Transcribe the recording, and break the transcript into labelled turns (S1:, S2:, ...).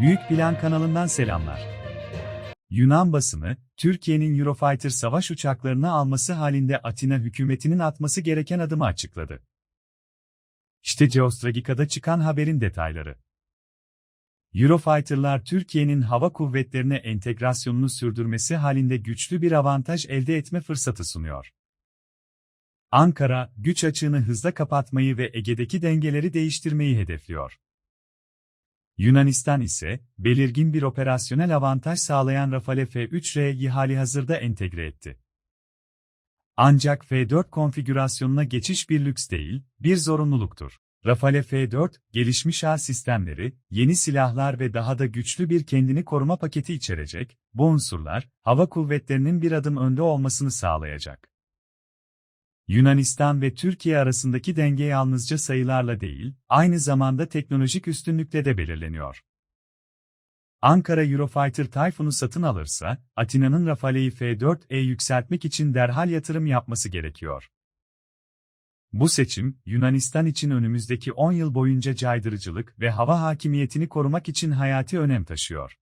S1: Büyük Plan kanalından selamlar. Yunan basını, Türkiye'nin Eurofighter savaş uçaklarını alması halinde Atina hükümetinin atması gereken adımı açıkladı. İşte Geostragika'da çıkan haberin detayları. Eurofighter'lar Türkiye'nin hava kuvvetlerine entegrasyonunu sürdürmesi halinde güçlü bir avantaj elde etme fırsatı sunuyor. Ankara, güç açığını hızla kapatmayı ve Ege'deki dengeleri değiştirmeyi hedefliyor. Yunanistan ise, belirgin bir operasyonel avantaj sağlayan Rafale F-3R'yi hali hazırda entegre etti. Ancak F-4 konfigürasyonuna geçiş bir lüks değil, bir zorunluluktur. Rafale F-4, gelişmiş ağ sistemleri, yeni silahlar ve daha da güçlü bir kendini koruma paketi içerecek, bu unsurlar, hava kuvvetlerinin bir adım önde olmasını sağlayacak. Yunanistan ve Türkiye arasındaki denge yalnızca sayılarla değil, aynı zamanda teknolojik üstünlükle de belirleniyor. Ankara Eurofighter Typhoon'u satın alırsa, Atina'nın Rafale'yi F-4'e yükseltmek için derhal yatırım yapması gerekiyor. Bu seçim, Yunanistan için önümüzdeki 10 yıl boyunca caydırıcılık ve hava hakimiyetini korumak için hayati önem taşıyor.